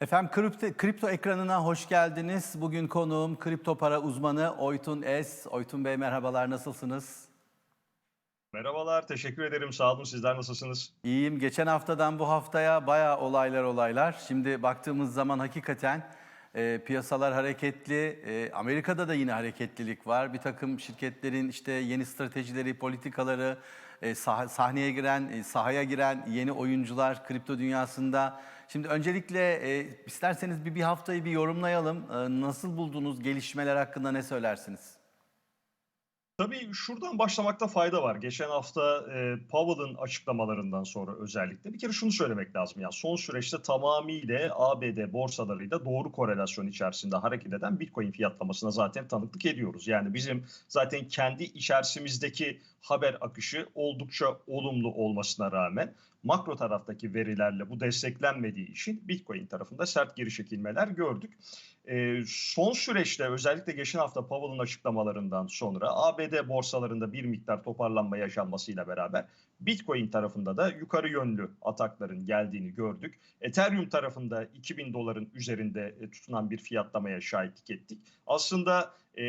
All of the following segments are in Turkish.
Efendim kripto, kripto ekranına hoş geldiniz. Bugün konuğum kripto para uzmanı Oytun Es. Oytun Bey merhabalar nasılsınız? Merhabalar, teşekkür ederim. Sağ olun. Sizler nasılsınız? İyiyim. Geçen haftadan bu haftaya bayağı olaylar olaylar. Şimdi baktığımız zaman hakikaten e, piyasalar hareketli. E, Amerika'da da yine hareketlilik var. Bir takım şirketlerin işte yeni stratejileri, politikaları, e, sah- sahneye giren, e, sahaya giren yeni oyuncular kripto dünyasında. Şimdi öncelikle e, isterseniz bir, bir haftayı bir yorumlayalım. E, nasıl buldunuz gelişmeler hakkında ne söylersiniz? Tabii şuradan başlamakta fayda var. Geçen hafta e, Powell'ın açıklamalarından sonra özellikle bir kere şunu söylemek lazım. Yani son süreçte tamamıyla ABD borsalarıyla doğru korelasyon içerisinde hareket eden Bitcoin fiyatlamasına zaten tanıklık ediyoruz. Yani bizim zaten kendi içerisimizdeki haber akışı oldukça olumlu olmasına rağmen makro taraftaki verilerle bu desteklenmediği için Bitcoin tarafında sert geri çekilmeler gördük. E, son süreçte özellikle geçen hafta Powell'ın açıklamalarından sonra ABD borsalarında bir miktar toparlanma yaşanmasıyla beraber Bitcoin tarafında da yukarı yönlü atakların geldiğini gördük. Ethereum tarafında 2000 doların üzerinde e, tutunan bir fiyatlamaya şahitlik ettik. Aslında e,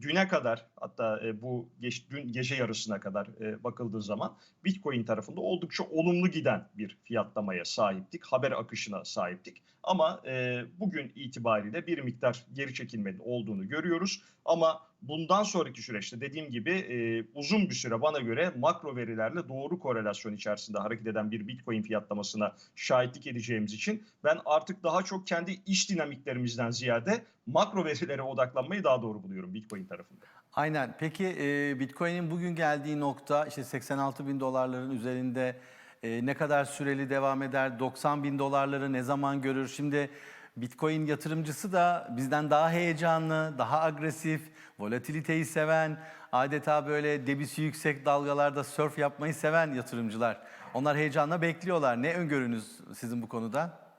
düne kadar hatta e, bu geç, dün gece yarısına kadar e, bakıldığı zaman Bitcoin tarafında oldukça olumlu giden bir fiyatlamaya sahiptik. Haber akışına sahiptik. Ama e, bugün itibariyle bir miktar geri çekilmenin olduğunu görüyoruz. Ama bundan sonraki süreçte dediğim gibi e, uzun bir süre bana göre makro verilerle doğru korelasyon içerisinde hareket eden bir Bitcoin fiyatlamasına şahitlik edeceğimiz için ben artık daha çok kendi iş dinamiklerimizden ziyade makro verilere odaklanmayı daha doğru buluyorum Bitcoin tarafında. Aynen. Peki e, Bitcoin'in bugün geldiği nokta işte 86 bin dolarların üzerinde e, ne kadar süreli devam eder? 90 bin dolarları ne zaman görür? Şimdi Bitcoin yatırımcısı da bizden daha heyecanlı, daha agresif, volatiliteyi seven, adeta böyle debisi yüksek dalgalarda surf yapmayı seven yatırımcılar. Onlar heyecanla bekliyorlar. Ne öngörünüz sizin bu konuda?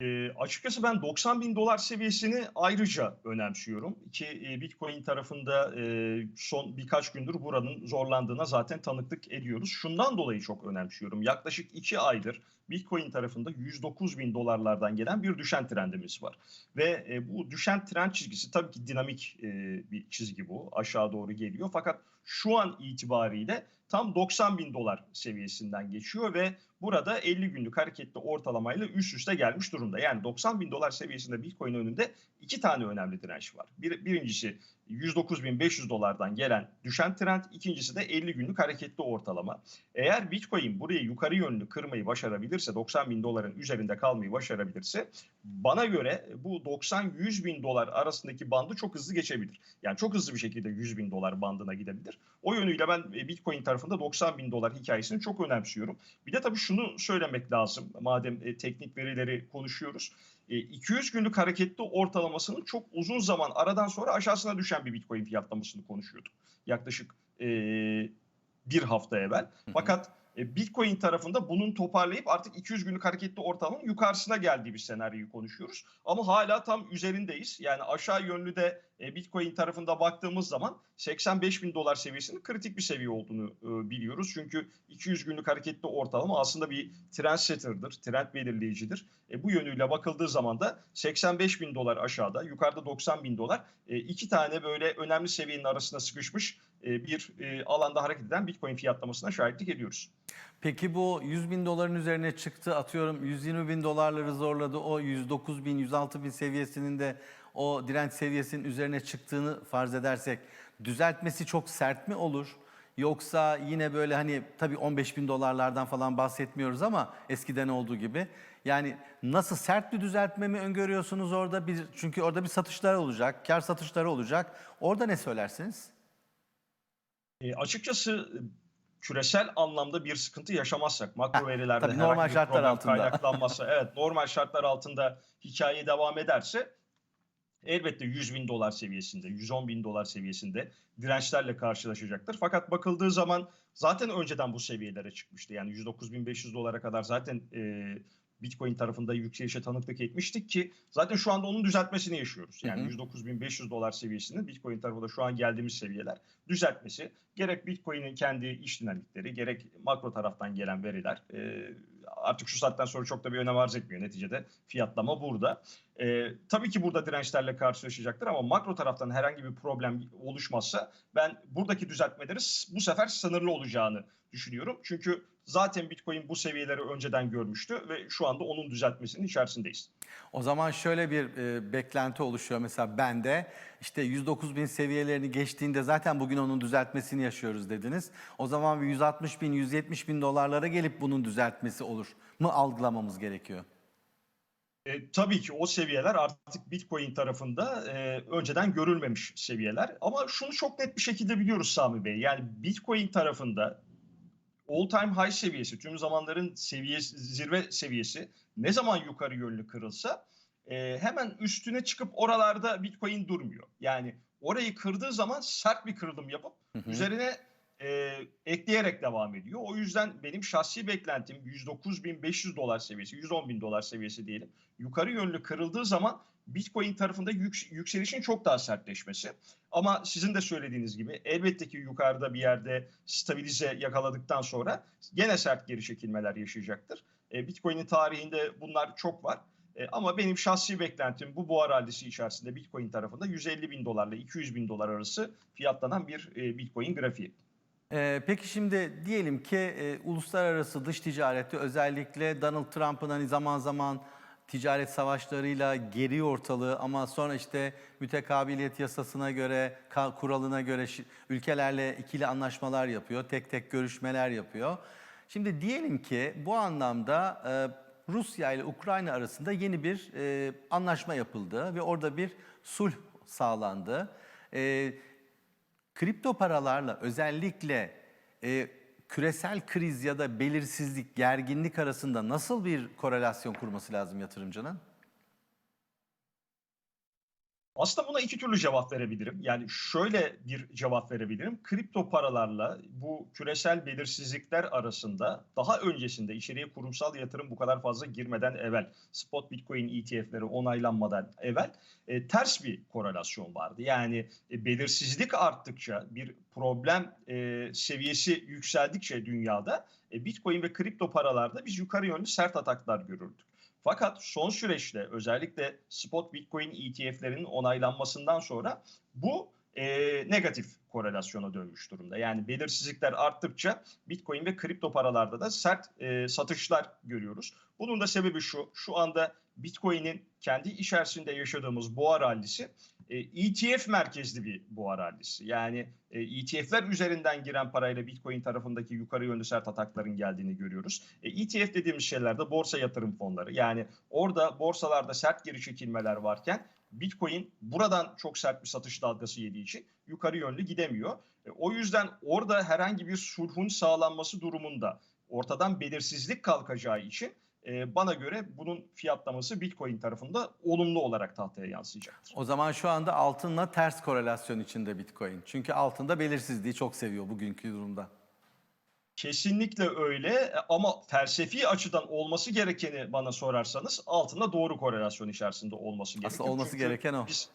E, açıkçası ben 90 bin dolar seviyesini ayrıca önemsiyorum. Ki e, Bitcoin tarafında e, son birkaç gündür buranın zorlandığına zaten tanıklık ediyoruz. Şundan dolayı çok önemsiyorum. Yaklaşık 2 aydır Bitcoin tarafında 109 bin dolarlardan gelen bir düşen trendimiz var. Ve e, bu düşen trend çizgisi tabii ki dinamik e, bir çizgi bu. Aşağı doğru geliyor. Fakat şu an itibariyle tam 90 bin dolar seviyesinden geçiyor ve burada 50 günlük hareketli ortalamayla üst üste gelmiş durumda. Yani 90 bin dolar seviyesinde Bitcoin önünde iki tane önemli direnç var. Bir, birincisi 109.500 dolardan gelen düşen trend, ikincisi de 50 günlük hareketli ortalama. Eğer Bitcoin burayı yukarı yönlü kırmayı başarabilirse, 90 bin doların üzerinde kalmayı başarabilirse, bana göre bu 90-100 bin dolar arasındaki bandı çok hızlı geçebilir. Yani çok hızlı bir şekilde 100 bin dolar bandına gidebilir. O yönüyle ben e, Bitcoin tarafında 90 bin dolar hikayesini çok önemsiyorum. Bir de tabii şunu söylemek lazım madem e, teknik verileri konuşuyoruz. 200 günlük hareketli ortalamasının çok uzun zaman aradan sonra aşağısına düşen bir Bitcoin fiyatlamasını konuşuyorduk. Yaklaşık e, bir hafta evvel. Fakat e, Bitcoin tarafında bunun toparlayıp artık 200 günlük hareketli ortalamanın yukarısına geldiği bir senaryoyu konuşuyoruz. Ama hala tam üzerindeyiz. Yani aşağı yönlü de e, Bitcoin tarafında baktığımız zaman 85 bin dolar seviyesinin kritik bir seviye olduğunu e, biliyoruz. Çünkü 200 günlük hareketli ortalama aslında bir trend setter'dır, trend belirleyicidir. E, bu yönüyle bakıldığı zaman da 85 bin dolar aşağıda, yukarıda 90 bin dolar e, iki tane böyle önemli seviyenin arasında sıkışmış e, bir e, alanda hareket eden Bitcoin fiyatlamasına şahitlik ediyoruz. Peki bu 100 bin doların üzerine çıktı atıyorum 120 bin dolarları zorladı o 109 bin 106 bin seviyesinin de o direnç seviyesinin üzerine çıktığını farz edersek düzeltmesi çok sert mi olur? Yoksa yine böyle hani tabii 15 bin dolarlardan falan bahsetmiyoruz ama eskiden olduğu gibi. Yani nasıl sert bir düzeltme mi öngörüyorsunuz orada? Bir, çünkü orada bir satışlar olacak, kar satışları olacak. Orada ne söylersiniz? E, açıkçası küresel anlamda bir sıkıntı yaşamazsak, makro verilerde tabii normal bir şartlar altında. kaynaklanmazsa, evet normal şartlar altında hikaye devam ederse elbette 100 bin dolar seviyesinde, 110 bin dolar seviyesinde dirençlerle karşılaşacaktır. Fakat bakıldığı zaman zaten önceden bu seviyelere çıkmıştı. Yani 109.500 dolara kadar zaten e, Bitcoin tarafında yükselişe tanıklık etmiştik ki zaten şu anda onun düzeltmesini yaşıyoruz. Yani Hı hı. 109.500 dolar seviyesinin Bitcoin tarafında şu an geldiğimiz seviyeler düzeltmesi. Gerek Bitcoin'in kendi iş dinamikleri gerek makro taraftan gelen veriler e, artık şu saatten sonra çok da bir önem arz etmiyor. Neticede fiyatlama burada. E, tabii ki burada dirençlerle karşılaşacaktır ama makro taraftan herhangi bir problem oluşmazsa ben buradaki düzeltmeleri bu sefer sınırlı olacağını düşünüyorum. Çünkü zaten Bitcoin bu seviyeleri önceden görmüştü ve şu anda onun düzeltmesinin içerisindeyiz. O zaman şöyle bir e, beklenti oluşuyor mesela bende. işte 109 bin seviyelerini geçtiğinde zaten bugün onun düzeltmesini yaşıyoruz dediniz. O zaman bir 160 bin, 170 bin dolarlara gelip bunun düzeltmesi olur mu algılamamız gerekiyor? E, tabii ki o seviyeler artık Bitcoin tarafında e, önceden görülmemiş seviyeler. Ama şunu çok net bir şekilde biliyoruz Sami Bey. Yani Bitcoin tarafında all time high seviyesi, tüm zamanların seviyesi, zirve seviyesi ne zaman yukarı yönlü kırılsa e, hemen üstüne çıkıp oralarda Bitcoin durmuyor. Yani orayı kırdığı zaman sert bir kırılım yapıp Hı hı. üzerine e, ekleyerek devam ediyor. O yüzden benim şahsi beklentim 109.500 dolar seviyesi, 110.000 dolar seviyesi diyelim. Yukarı yönlü kırıldığı zaman Bitcoin tarafında yük- yükselişin çok daha sertleşmesi. Ama sizin de söylediğiniz gibi elbette ki yukarıda bir yerde stabilize yakaladıktan sonra gene sert geri çekilmeler yaşayacaktır. E, Bitcoin'in tarihinde bunlar çok var. E, ama benim şahsi beklentim bu boğa rallisi içerisinde Bitcoin tarafında 150 bin dolarla 200 bin dolar arası fiyatlanan bir e, Bitcoin grafiği. Ee, peki şimdi diyelim ki e, uluslararası dış ticarette özellikle Donald Trump'ın hani zaman zaman ticaret savaşlarıyla geriyor ortalığı ama sonra işte mütekabiliyet yasasına göre, kuralına göre ülkelerle ikili anlaşmalar yapıyor, tek tek görüşmeler yapıyor. Şimdi diyelim ki bu anlamda e, Rusya ile Ukrayna arasında yeni bir e, anlaşma yapıldı ve orada bir sulh sağlandı. E, Kripto paralarla özellikle e, küresel kriz ya da belirsizlik, gerginlik arasında nasıl bir korelasyon kurması lazım yatırımcının? Aslında buna iki türlü cevap verebilirim. Yani şöyle bir cevap verebilirim. Kripto paralarla bu küresel belirsizlikler arasında daha öncesinde içeriye kurumsal yatırım bu kadar fazla girmeden evvel, spot bitcoin ETF'leri onaylanmadan evvel e, ters bir korelasyon vardı. Yani e, belirsizlik arttıkça bir problem e, seviyesi yükseldikçe dünyada e, bitcoin ve kripto paralarda biz yukarı yönlü sert ataklar görürdük. Fakat son süreçte özellikle spot Bitcoin ETF'lerinin onaylanmasından sonra bu e, negatif korelasyona dönmüş durumda. Yani belirsizlikler arttıkça Bitcoin ve kripto paralarda da sert e, satışlar görüyoruz. Bunun da sebebi şu, şu anda Bitcoin'in kendi içerisinde yaşadığımız boğa rallisi e, ETF merkezli bir boğa rallisi. Yani e, ETF'ler üzerinden giren parayla Bitcoin tarafındaki yukarı yönlü sert atakların geldiğini görüyoruz. E, ETF dediğimiz şeyler de borsa yatırım fonları. Yani orada borsalarda sert geri çekilmeler varken Bitcoin buradan çok sert bir satış dalgası yediği için yukarı yönlü gidemiyor. E, o yüzden orada herhangi bir sulhun sağlanması durumunda ortadan belirsizlik kalkacağı için e, bana göre bunun fiyatlaması Bitcoin tarafında olumlu olarak tahtaya yansıyacaktır. O zaman şu anda altınla ters korelasyon içinde Bitcoin. Çünkü altında belirsizliği çok seviyor bugünkü durumda. Kesinlikle öyle E, ama felsefi açıdan olması gerekeni bana sorarsanız altında doğru korelasyon içerisinde olması gerekiyor. Aslında olması Çünkü gereken o. Biz,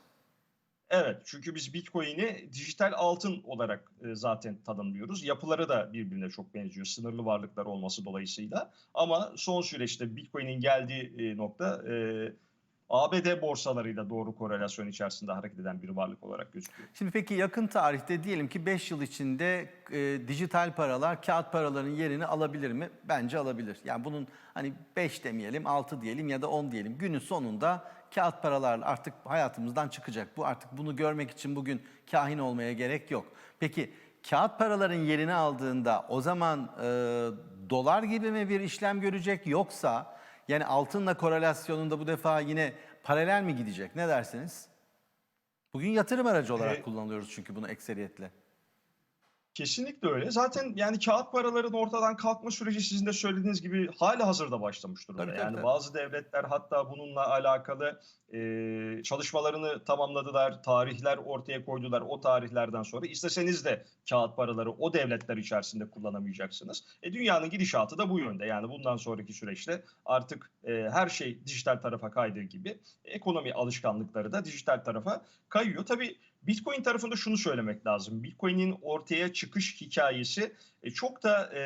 evet çünkü biz Bitcoin'i dijital altın olarak e, zaten tanımlıyoruz. Yapıları da birbirine çok benziyor sınırlı varlıklar olması dolayısıyla. Ama son süreçte Bitcoin'in geldiği e, nokta e, ABD borsalarıyla doğru korelasyon içerisinde hareket eden bir varlık olarak gözüküyor. Şimdi peki yakın tarihte diyelim ki 5 yıl içinde e, dijital paralar kağıt paraların yerini alabilir mi? Bence alabilir. Yani bunun hani 5 demeyelim, 6 diyelim ya da 10 diyelim. Günün sonunda kağıt paralar artık hayatımızdan çıkacak. Bu artık bunu görmek için bugün kahin olmaya gerek yok. Peki kağıt paraların yerini aldığında o zaman e, dolar gibi mi bir işlem görecek yoksa yani altınla korelasyonunda bu defa yine paralel mi gidecek? Ne dersiniz? Bugün yatırım aracı olarak Ee, kullanıyoruz çünkü bunu ekseriyetle. Kesinlikle öyle. Zaten yani kağıt paraların ortadan kalkma süreci sizin de söylediğiniz gibi hali hazırda başlamış durumda. Tabii, tabii, yani tabii. bazı devletler hatta bununla alakalı e, çalışmalarını tamamladılar, tarihler ortaya koydular. O tarihlerden sonra isteseniz de kağıt paraları o devletler içerisinde kullanamayacaksınız. E, dünyanın gidişatı da bu yönde. Yani bundan sonraki süreçte artık e, her şey dijital tarafa kaydığı gibi ekonomi alışkanlıkları da dijital tarafa kayıyor. Tabii Bitcoin tarafında şunu söylemek lazım. Bitcoin'in ortaya çıkış hikayesi e, çok da e,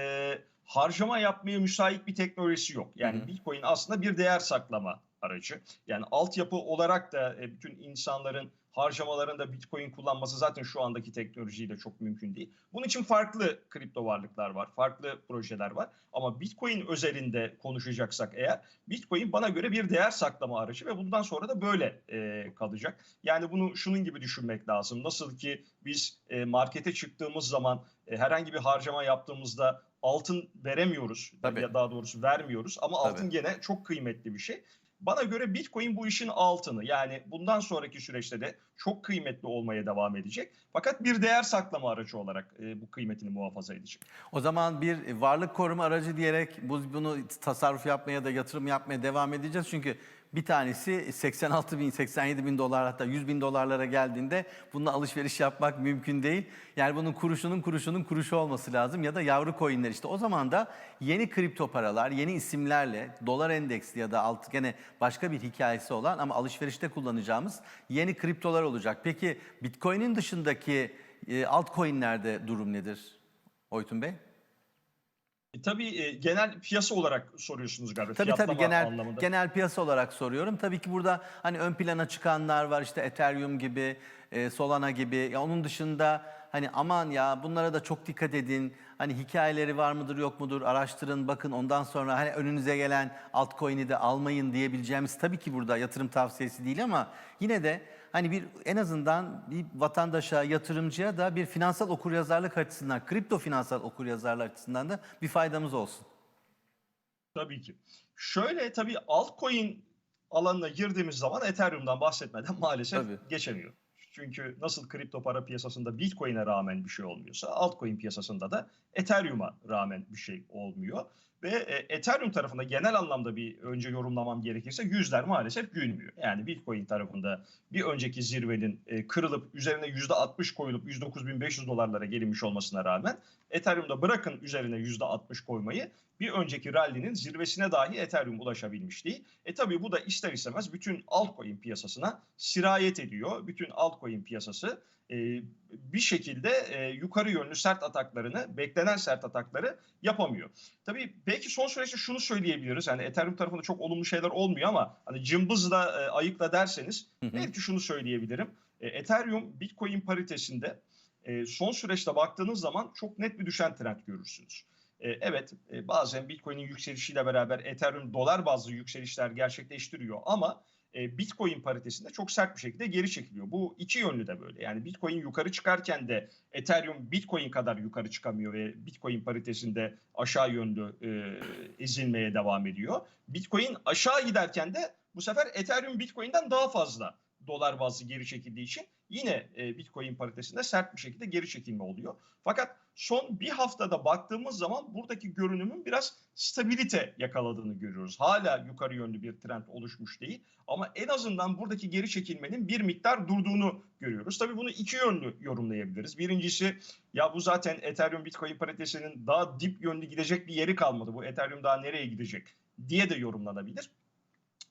harcama yapmaya müsait bir teknolojisi yok. Yani Hı hı. Bitcoin aslında bir değer saklama aracı. Yani altyapı olarak da e, bütün insanların harcamalarında Bitcoin kullanması zaten şu andaki teknolojiyle çok mümkün değil. Bunun için farklı kripto varlıklar var, farklı projeler var. Ama Bitcoin özelinde konuşacaksak eğer Bitcoin bana göre bir değer saklama aracı ve bundan sonra da böyle e, kalacak. Yani bunu şunun gibi düşünmek lazım. Nasıl ki biz e, markete çıktığımız zaman e, herhangi bir harcama yaptığımızda altın veremiyoruz Tabii. ya daha doğrusu vermiyoruz ama Tabii. altın gene çok kıymetli bir şey. Bana göre Bitcoin bu işin altını. Yani bundan sonraki süreçte de çok kıymetli olmaya devam edecek. Fakat bir değer saklama aracı olarak e, bu kıymetini muhafaza edecek. O zaman bir varlık koruma aracı diyerek bu- bunu tasarruf yapmaya da yatırım yapmaya devam edeceğiz. Çünkü bir tanesi 86 bin, 87 bin dolar hatta 100 bin dolarlara geldiğinde bununla alışveriş yapmak mümkün değil. Yani bunun kuruşunun kuruşunun kuruşu olması lazım ya da yavru coinler işte. O zaman da yeni kripto paralar, yeni isimlerle dolar endeksli ya da alt gene başka bir hikayesi olan ama alışverişte kullanacağımız yeni kriptolar olacak. Peki Bitcoin'in dışındaki e, altcoin'lerde durum nedir Oytun Bey? E, tabii e, genel piyasa olarak soruyorsunuz galiba. Tabii tabii genel anlamında. genel piyasa olarak soruyorum. Tabii ki burada hani ön plana çıkanlar var işte Ethereum gibi, e, Solana gibi. Ya onun dışında hani aman ya bunlara da çok dikkat edin. Hani hikayeleri var mıdır yok mudur araştırın bakın ondan sonra hani önünüze gelen altcoin'i de almayın diyebileceğimiz tabii ki burada yatırım tavsiyesi değil ama yine de hani bir en azından bir vatandaşa, yatırımcıya da bir finansal okuryazarlık açısından, kripto finansal okuryazarlık açısından da bir faydamız olsun. Tabii ki. Şöyle tabii altcoin alanına girdiğimiz zaman Ethereum'dan bahsetmeden maalesef Tabii. geçemiyor. Çünkü nasıl kripto para piyasasında Bitcoin'e rağmen bir şey olmuyorsa altcoin piyasasında da Ethereum'a rağmen bir şey olmuyor. Ve e, Ethereum tarafında genel anlamda bir önce yorumlamam gerekirse yüzler maalesef gülmüyor. Yani Bitcoin tarafında bir önceki zirvenin e, kırılıp üzerine %60 koyulup 109.500 dolarlara gelinmiş olmasına rağmen Ethereum'da bırakın üzerine %60 koymayı bir önceki rally'nin zirvesine dahi Ethereum ulaşabilmiş değil. E tabii bu da ister istemez bütün altcoin piyasasına sirayet ediyor. Bütün altcoin piyasası e, bir şekilde e, yukarı yönlü sert ataklarını, beklenen sert atakları yapamıyor. Tabii belki son süreçte şunu söyleyebiliriz. Yani Ethereum tarafında çok olumlu şeyler olmuyor ama hani cımbızla e, ayıkla derseniz Hı hı. belki şunu söyleyebilirim. E, Ethereum Bitcoin paritesinde e, son süreçte baktığınız zaman çok net bir düşen trend görürsünüz. E, evet e, bazen Bitcoin'in yükselişiyle beraber Ethereum dolar bazlı yükselişler gerçekleştiriyor ama e, Bitcoin paritesinde çok sert bir şekilde geri çekiliyor. Bu iki yönlü de böyle. Yani Bitcoin yukarı çıkarken de Ethereum Bitcoin kadar yukarı çıkamıyor ve Bitcoin paritesinde aşağı yönlü e, ezilmeye devam ediyor. Bitcoin aşağı giderken de bu sefer Ethereum Bitcoin'den daha fazla dolar bazlı geri çekildiği için yine e, Bitcoin paritesinde sert bir şekilde geri çekilme oluyor. Fakat son bir haftada baktığımız zaman buradaki görünümün biraz stabilite yakaladığını görüyoruz. Hala yukarı yönlü bir trend oluşmuş değil ama en azından buradaki geri çekilmenin bir miktar durduğunu görüyoruz. Tabii bunu iki yönlü yorumlayabiliriz. Birincisi ya bu zaten Ethereum Bitcoin paritesinin daha dip yönlü gidecek bir yeri kalmadı. Bu Ethereum daha nereye gidecek diye de yorumlanabilir.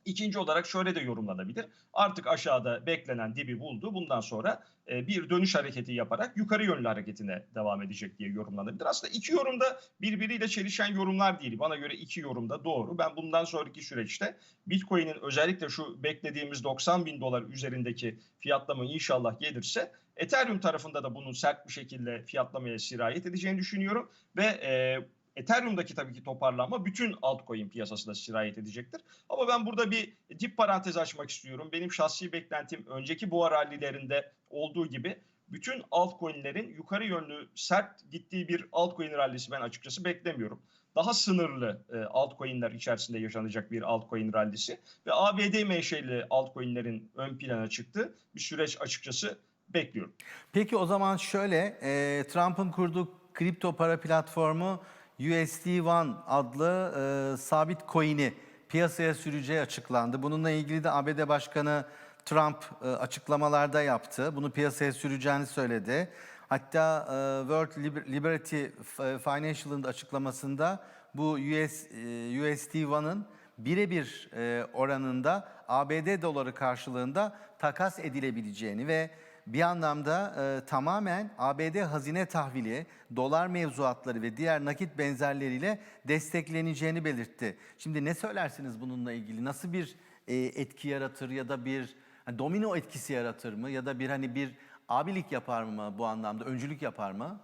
İkinci olarak şöyle de yorumlanabilir. Artık aşağıda beklenen dibi buldu. Bundan sonra e, bir dönüş hareketi yaparak yukarı yönlü hareketine devam edecek diye yorumlanabilir. Aslında iki yorumda birbiriyle çelişen yorumlar değil. Bana göre iki yorumda doğru. Ben bundan sonraki süreçte Bitcoin'in özellikle şu beklediğimiz 90 bin dolar üzerindeki fiyatlama inşallah gelirse Ethereum tarafında da bunun sert bir şekilde fiyatlamaya sirayet edeceğini düşünüyorum. Ve e, Ethereum'daki tabii ki toparlanma bütün altcoin piyasasına sirayet edecektir. Ama ben burada bir dip parantez açmak istiyorum. Benim şahsi beklentim önceki boğa rallilerinde olduğu gibi bütün altcoin'lerin yukarı yönlü sert gittiği bir altcoin rallisi ben açıkçası beklemiyorum. Daha sınırlı e, altcoin'ler içerisinde yaşanacak bir altcoin rallisi ve ABD menşeli altcoin'lerin ön plana çıktığı bir süreç açıkçası bekliyorum. Peki o zaman şöyle, e, Trump'ın kurduğu kripto para platformu USD One adlı e, sabit coin'i piyasaya süreceği açıklandı. Bununla ilgili de ABD Başkanı Trump e, açıklamalarda yaptı. Bunu piyasaya süreceğini söyledi. Hatta e, World Liber- Liberty F- Financial'ın da açıklamasında bu US, e, USD One'ın birebir e, oranında ABD doları karşılığında takas edilebileceğini ve bir anlamda e, tamamen ABD hazine tahvili, dolar mevzuatları ve diğer nakit benzerleriyle destekleneceğini belirtti. Şimdi ne söylersiniz bununla ilgili? Nasıl bir e, etki yaratır ya da bir hani domino etkisi yaratır mı ya da bir hani bir abilik yapar mı bu anlamda, öncülük yapar mı?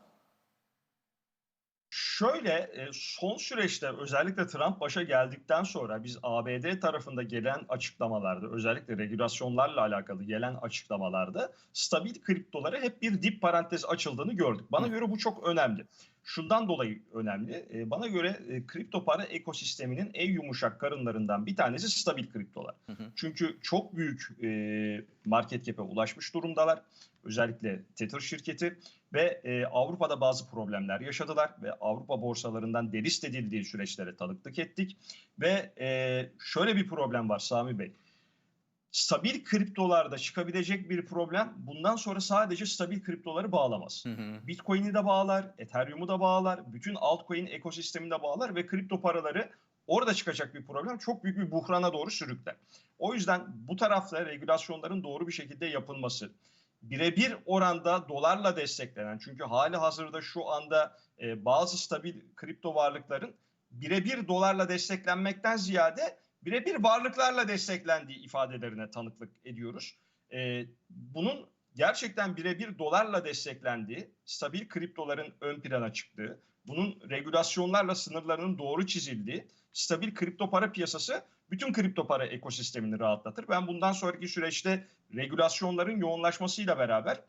Şöyle e, son süreçte özellikle Trump başa geldikten sonra biz ABD tarafında gelen açıklamalarda özellikle regülasyonlarla alakalı gelen açıklamalarda stabil kriptolara hep bir dip parantez açıldığını gördük. Bana Hı. göre bu çok önemli. Şundan dolayı önemli. E, Bana göre e, kripto para ekosisteminin en yumuşak karınlarından bir tanesi stabil kriptolar. Hı hı. Çünkü çok büyük e, market cap'e ulaşmış durumdalar. Özellikle Tether şirketi ve e, Avrupa'da bazı problemler yaşadılar ve Avrupa borsalarından delist edildiği süreçlere tanıklık ettik. Ve e, şöyle bir problem var Sami Bey. Stabil kriptolarda çıkabilecek bir problem bundan sonra sadece stabil kriptoları bağlamaz. Bitcoin'i de bağlar, Ethereum'u da bağlar, bütün altcoin ekosistemini de bağlar ve kripto paraları orada çıkacak bir problem çok büyük bir buhrana doğru sürükler. O yüzden bu tarafta regülasyonların doğru bir şekilde yapılması, birebir oranda dolarla desteklenen çünkü hali hazırda şu anda e, bazı stabil kripto varlıkların birebir dolarla desteklenmekten ziyade birebir varlıklarla desteklendiği ifadelerine tanıklık ediyoruz. E, bunun gerçekten birebir dolarla desteklendiği, stabil kriptoların ön plana çıktığı, bunun regülasyonlarla sınırlarının doğru çizildiği, stabil kripto para piyasası bütün kripto para ekosistemini rahatlatır. Ben bundan sonraki süreçte regülasyonların yoğunlaşmasıyla beraber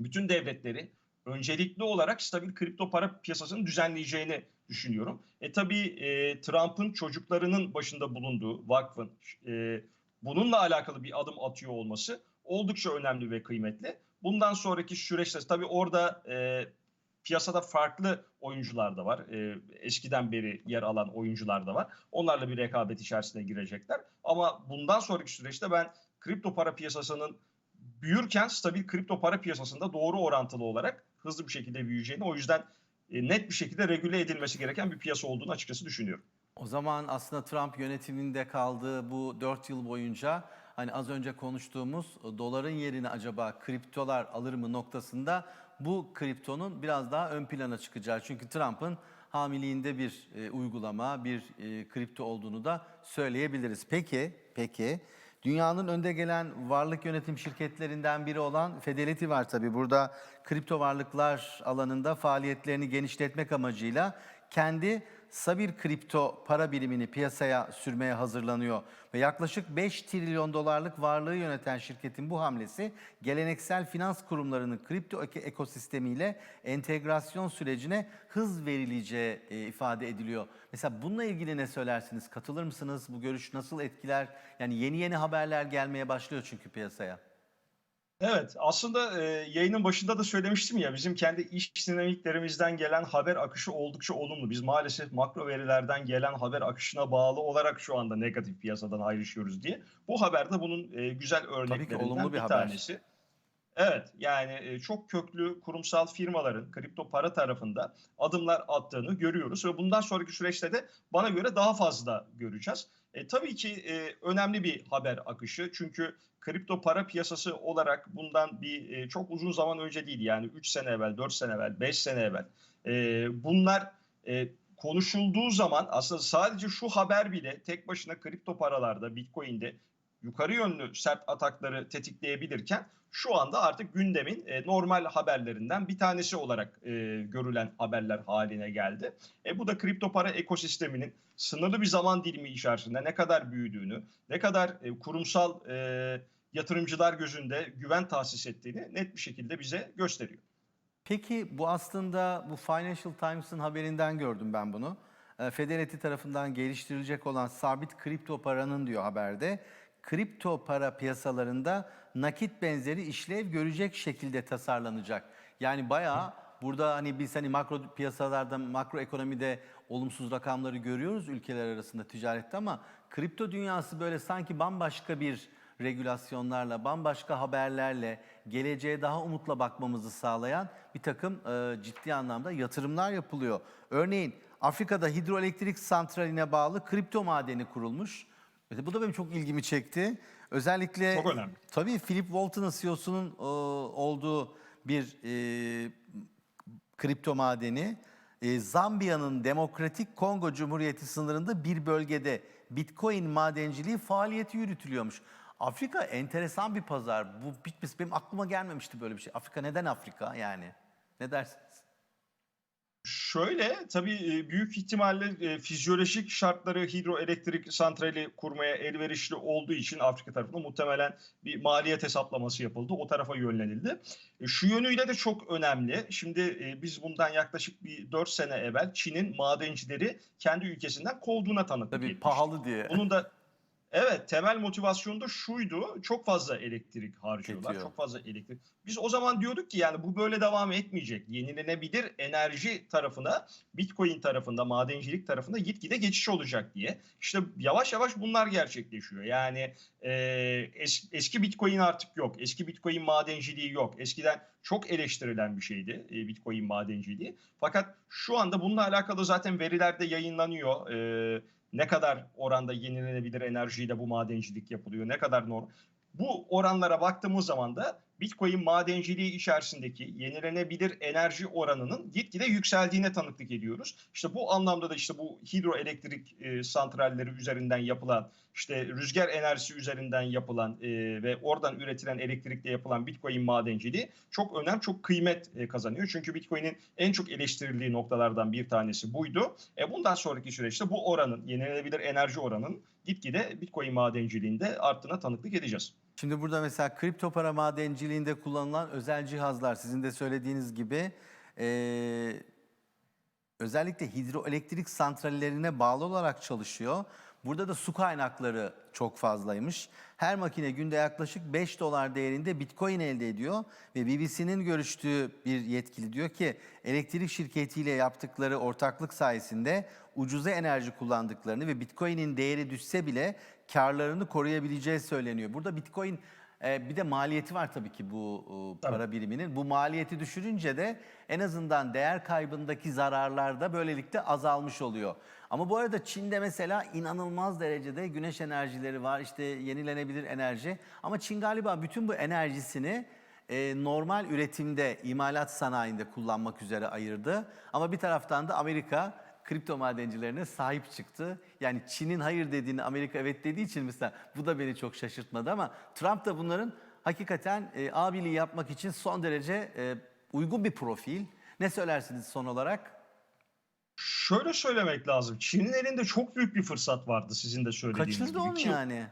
bütün devletleri öncelikli olarak stabil kripto para piyasasını düzenleyeceğini düşünüyorum. E tabii e, Trump'ın çocuklarının başında bulunduğu vakfın e, bununla alakalı bir adım atıyor olması oldukça önemli ve kıymetli. Bundan sonraki süreçte tabii orada e, piyasada farklı oyuncular da var. E, eskiden beri yer alan oyuncular da var. Onlarla bir rekabet içerisine girecekler. Ama bundan sonraki süreçte ben kripto para piyasasının büyürken stabil kripto para piyasasında doğru orantılı olarak hızlı bir şekilde büyüyeceğini o yüzden e, net bir şekilde regüle edilmesi gereken bir piyasa olduğunu açıkçası düşünüyorum. O zaman aslında Trump yönetiminde kaldığı bu 4 yıl boyunca hani az önce konuştuğumuz doların yerine acaba kriptolar alır mı noktasında bu kriptonun biraz daha ön plana çıkacağı. Çünkü Trump'ın hamiliğinde bir e, uygulama, bir e, kripto olduğunu da söyleyebiliriz. Peki, peki. Dünyanın önde gelen varlık yönetim şirketlerinden biri olan Fidelity var tabii. Burada kripto varlıklar alanında faaliyetlerini genişletmek amacıyla kendi Sabir kripto para birimini piyasaya sürmeye hazırlanıyor ve yaklaşık 5 trilyon dolarlık varlığı yöneten şirketin bu hamlesi geleneksel finans kurumlarının kripto eko- ekosistemiyle entegrasyon sürecine hız verileceği e, ifade ediliyor. Mesela bununla ilgili ne söylersiniz? Katılır mısınız? Bu görüş nasıl etkiler? Yani yeni yeni haberler gelmeye başlıyor çünkü piyasaya. Evet, aslında e, yayının başında da söylemiştim ya bizim kendi iş dinamiklerimizden gelen haber akışı oldukça olumlu. Biz maalesef makro verilerden gelen haber akışına bağlı olarak şu anda negatif piyasadan ayrışıyoruz diye. Bu haber de bunun e, güzel örneklerinden olumlu bir bir haber. tanesi. Evet, yani e, çok köklü kurumsal firmaların kripto para tarafında adımlar attığını görüyoruz ve bundan sonraki süreçte de bana göre daha fazla göreceğiz. E, tabii ki e, önemli bir haber akışı çünkü kripto para piyasası olarak bundan bir e, çok uzun zaman önce değil yani 3 sene evvel, 4 sene evvel, 5 sene evvel e, bunlar e, konuşulduğu zaman aslında sadece şu haber bile tek başına kripto paralarda, Bitcoin'de yukarı yönlü sert atakları tetikleyebilirken şu anda artık gündemin e, normal haberlerinden bir tanesi olarak e, görülen haberler haline geldi. E, bu da kripto para ekosisteminin sınırlı bir zaman dilimi içerisinde ne kadar büyüdüğünü, ne kadar e, kurumsal e, yatırımcılar gözünde güven tahsis ettiğini net bir şekilde bize gösteriyor. Peki bu aslında bu Financial Times'ın haberinden gördüm ben bunu. E, Fidelity tarafından geliştirilecek olan sabit kripto paranın diyor haberde kripto para piyasalarında nakit benzeri işlev görecek şekilde tasarlanacak. Yani bayağı burada hani biz hani makro piyasalarda, makro ekonomide olumsuz rakamları görüyoruz ülkeler arasında ticarette ama kripto dünyası böyle sanki bambaşka bir regülasyonlarla, bambaşka haberlerle, geleceğe daha umutla bakmamızı sağlayan bir takım e, ciddi anlamda yatırımlar yapılıyor. Örneğin Afrika'da hidroelektrik santraline bağlı kripto madeni kurulmuş. Mesela Bu da benim çok ilgimi çekti. Özellikle Çok önemli. tabii Philip Walton'ın CEO'sunun e, olduğu bir e, kripto madeni e, Zambiya'nın Demokratik Kongo Cumhuriyeti sınırında bir bölgede Bitcoin madenciliği faaliyeti yürütülüyormuş. Afrika enteresan bir pazar. Bu bitmesi benim aklıma gelmemişti böyle bir şey. Afrika neden Afrika yani? Ne dersiniz? Şöyle tabii e, büyük ihtimalle e, fizyolojik şartları hidroelektrik santrali kurmaya elverişli olduğu için Afrika tarafında muhtemelen bir maliyet hesaplaması yapıldı. O tarafa yönlenildi. E, Şu yönüyle de çok önemli. Şimdi biz bundan yaklaşık bir 4 sene evvel Çin'in madencileri kendi ülkesinden kovduğuna tanıklık Tabii etmiştik. pahalı diye. Bunun da evet temel motivasyonu da şuydu. Çok fazla elektrik harcıyorlar. Tüketiyor. Çok fazla elektrik. Biz o zaman diyorduk ki yani bu böyle devam etmeyecek. Yenilenebilir enerji tarafına, Bitcoin tarafında, madencilik tarafında gitgide geçiş olacak diye. İşte yavaş yavaş bunlar gerçekleşiyor. Yani e, es- eski Bitcoin artık yok. Eski Bitcoin madenciliği yok. Eskiden çok eleştirilen bir şeydi e, Bitcoin madenciliği. Fakat şu anda bununla alakalı zaten veriler de yayınlanıyor. E, ne kadar oranda yenilenebilir enerjiyle bu madencilik yapılıyor, ne kadar normal. Bu oranlara baktığımız zaman da Bitcoin madenciliği içerisindeki yenilenebilir enerji oranının gitgide yükseldiğine tanıklık ediyoruz. İşte bu anlamda da işte bu hidroelektrik e, santralleri üzerinden yapılan, işte rüzgar enerjisi üzerinden yapılan e, ve oradan üretilen elektrikle yapılan Bitcoin madenciliği çok önem, çok kıymet e, kazanıyor. Çünkü Bitcoin'in en çok eleştirildiği noktalardan bir tanesi buydu. E, bundan sonraki süreçte bu oranın, yenilenebilir enerji oranının gitgide Bitcoin madenciliğinde arttığına tanıklık edeceğiz. Şimdi burada mesela kripto para madenciliğinde kullanılan özel cihazlar sizin de söylediğiniz gibi eee, özellikle hidroelektrik santrallerine bağlı olarak çalışıyor. Burada da su kaynakları çok fazlaymış. Her makine günde yaklaşık 5 dolar değerinde bitcoin elde ediyor ve BBC'nin görüştüğü bir yetkili diyor ki elektrik şirketiyle yaptıkları ortaklık sayesinde ucuza enerji kullandıklarını ve bitcoin'in değeri düşse bile karlarını koruyabileceği söyleniyor. Burada bitcoin e, bir de maliyeti var tabii ki bu e, Tabii. para biriminin. Bu maliyeti düşürünce de en azından değer kaybındaki zararlar da böylelikle azalmış oluyor. Ama bu arada Çin'de mesela inanılmaz derecede güneş enerjileri var, işte yenilenebilir enerji. Ama Çin galiba bütün bu enerjisini e, normal üretimde, imalat sanayinde kullanmak üzere ayırdı. Ama bir taraftan da Amerika kripto madencilerine sahip çıktı. Yani Çin'in hayır dediğini Amerika evet dediği için mesela bu da beni çok şaşırtmadı ama Trump da bunların hakikaten e, abiliği yapmak için son derece e, uygun bir profil. Ne söylersiniz son olarak? Şöyle söylemek lazım. Çin'in elinde çok büyük bir fırsat vardı sizin de söylediğiniz Kaçırdı gibi. onu Ki- yani.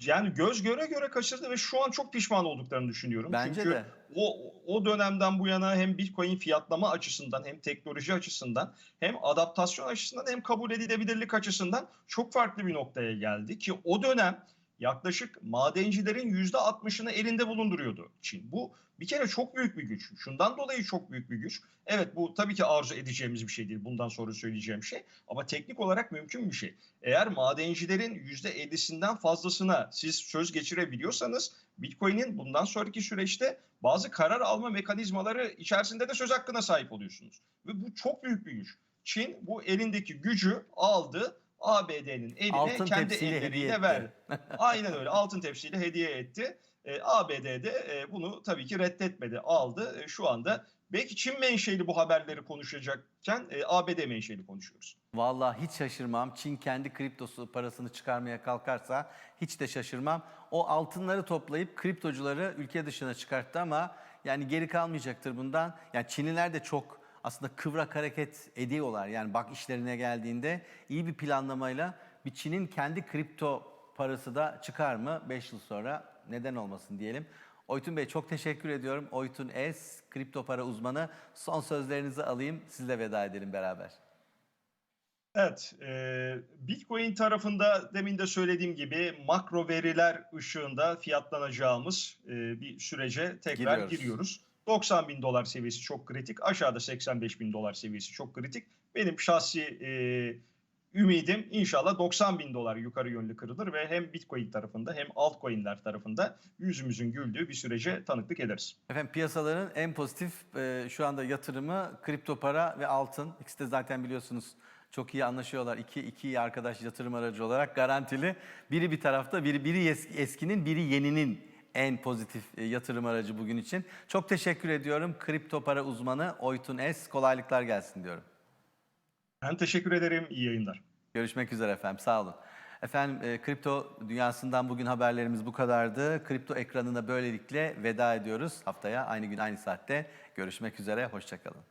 Yani göz göre göre kaçırdı ve şu an çok pişman olduklarını düşünüyorum. Bence Çünkü de. o o dönemden bu yana hem Bitcoin fiyatlama açısından hem teknoloji açısından hem adaptasyon açısından hem kabul edilebilirlik açısından çok farklı bir noktaya geldi ki o dönem yaklaşık madencilerin %60'ını elinde bulunduruyordu Çin. Bu bir kere çok büyük bir güç. Şundan dolayı çok büyük bir güç. Evet bu tabii ki arzu edeceğimiz bir şey değil. Bundan sonra söyleyeceğim şey. Ama teknik olarak mümkün bir şey. Eğer madencilerin %50'sinden fazlasına siz söz geçirebiliyorsanız Bitcoin'in bundan sonraki süreçte bazı karar alma mekanizmaları içerisinde de söz hakkına sahip oluyorsunuz. Ve bu çok büyük bir güç. Çin bu elindeki gücü aldı. ABD'nin eline Altın kendi elleriyle verdi. Aynen öyle altın tepsiyle hediye etti. E, ABD de e, bunu tabii ki reddetmedi, aldı. E, şu anda belki Çin menşeli bu haberleri konuşacakken e, ABD menşeli konuşuyoruz. Vallahi hiç şaşırmam. Çin kendi kriptosu parasını çıkarmaya kalkarsa hiç de şaşırmam. O altınları toplayıp kriptocuları ülke dışına çıkarttı ama yani geri kalmayacaktır bundan. Yani Çinliler de çok aslında kıvrak hareket ediyorlar. Yani bak işlerine geldiğinde iyi bir planlamayla bir Çin'in kendi kripto parası da çıkar mı 5 yıl sonra neden olmasın diyelim. Oytun Bey çok teşekkür ediyorum. Oytun Es, kripto para uzmanı. Son sözlerinizi alayım, sizle veda edelim beraber. Evet, e, Bitcoin tarafında demin de söylediğim gibi makro veriler ışığında fiyatlanacağımız e, bir sürece tekrar Giriyoruz. giriyoruz. 90 bin dolar seviyesi çok kritik. Aşağıda 85 bin dolar seviyesi çok kritik. Benim şahsi e, ümidim inşallah 90 bin dolar yukarı yönlü kırılır ve hem Bitcoin tarafında hem altcoin'ler tarafında yüzümüzün güldüğü bir sürece tanıklık ederiz. Efendim piyasaların en pozitif e, şu anda yatırımı kripto para ve altın. İkisi de zaten biliyorsunuz çok iyi anlaşıyorlar. İki, iki iyi arkadaş yatırım aracı olarak garantili. Biri bir tarafta, biri, biri es- eskinin, biri yeninin en pozitif e, yatırım aracı bugün için. Çok teşekkür ediyorum. Kripto para uzmanı Oytun Es. Kolaylıklar gelsin diyorum. Ben teşekkür ederim. İyi yayınlar. Görüşmek üzere efendim. Sağ olun. Efendim e, kripto dünyasından bugün haberlerimiz bu kadardı. Kripto ekranına böylelikle veda ediyoruz. Haftaya aynı gün aynı saatte görüşmek üzere. Hoşçakalın.